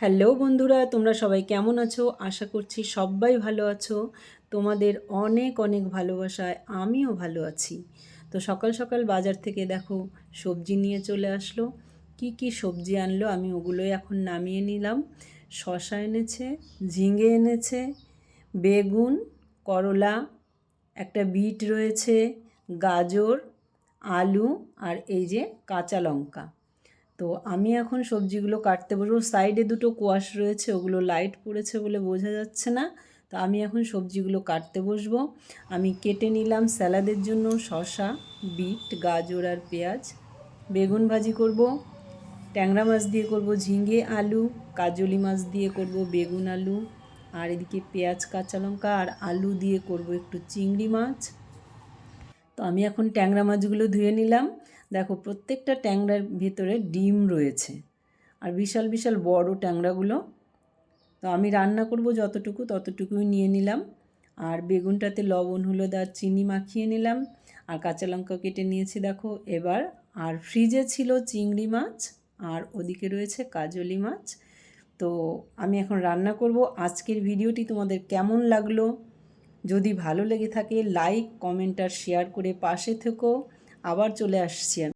Hello বন্ধুরা, তোমরা সবাই কেমন আছো? আশা করছি সবাই ভালো আছো। তোমাদের অনেক অনেক ভালোবাসায় আমিও ভালো আছি। তো সকাল সকাল বাজার থেকে দেখো সবজি নিয়ে চলে আসলো। কি কি সবজি আনলো আমি ওগুলোই এখন নামিয়ে নিলাম। শশা এনেছে, ঝিঙে এনেছে, বেগুন, করলা, একটা বিট রয়েছে, গাজর, আলু আর এই যে কাঁচা লঙ্কা। তো আমি এখন সবজিগুলো কাটতে বসবো। সাইডে দুটো কোয়াশ রয়েছে, ওগুলো লাইট পড়েছে বলে বোঝা যাচ্ছে না। তো আমি এখন সবজিগুলো কাটতে বসবো। আমি কেটে নিলাম স্যালাদের জন্য শশা বিট, গাজর আর পেঁয়াজ। বেগুন ভাজি করব, ট্যাংরা মাছ দিয়ে করব ঝিঙে, আলু, কাজলি মাছ দিয়ে করব বেগুন, আলু। আর এদিকে পেঁয়াজ, কাঁচা লঙ্কা আর আলু দিয়ে করব একটু চিংড়ি মাছ। তো আমি এখন ট্যাংরা মাছগুলো ধুয়ে নিলাম। দেখো, প্রত্যেকটা ট্যাংরার ভিতরে ডিম রয়েছে আর বিশাল বিশাল বড় ট্যাংরাগুলো। তো আমি রান্না করব যতটুকু ততটুকুই নিয়ে নিলাম। আর বেগুনটাতে লবণ, হলুদ আর চিনি মাখিয়ে নিলাম। আর কাঁচা লঙ্কা কেটে নিয়েছি, দেখো। এবার আর ফ্রিজে ছিল চিংড়ি মাছ আর ওদিকে রয়েছে কাজলি মাছ। তো আমি এখন রান্না করব। আজকের ভিডিওটি তোমাদের কেমন লাগল? যদি ভালো লেগে থাকে লাইক কমেন্ট আর শেয়ার করে পাশে থেকো। আবার চলে আসছি আমি।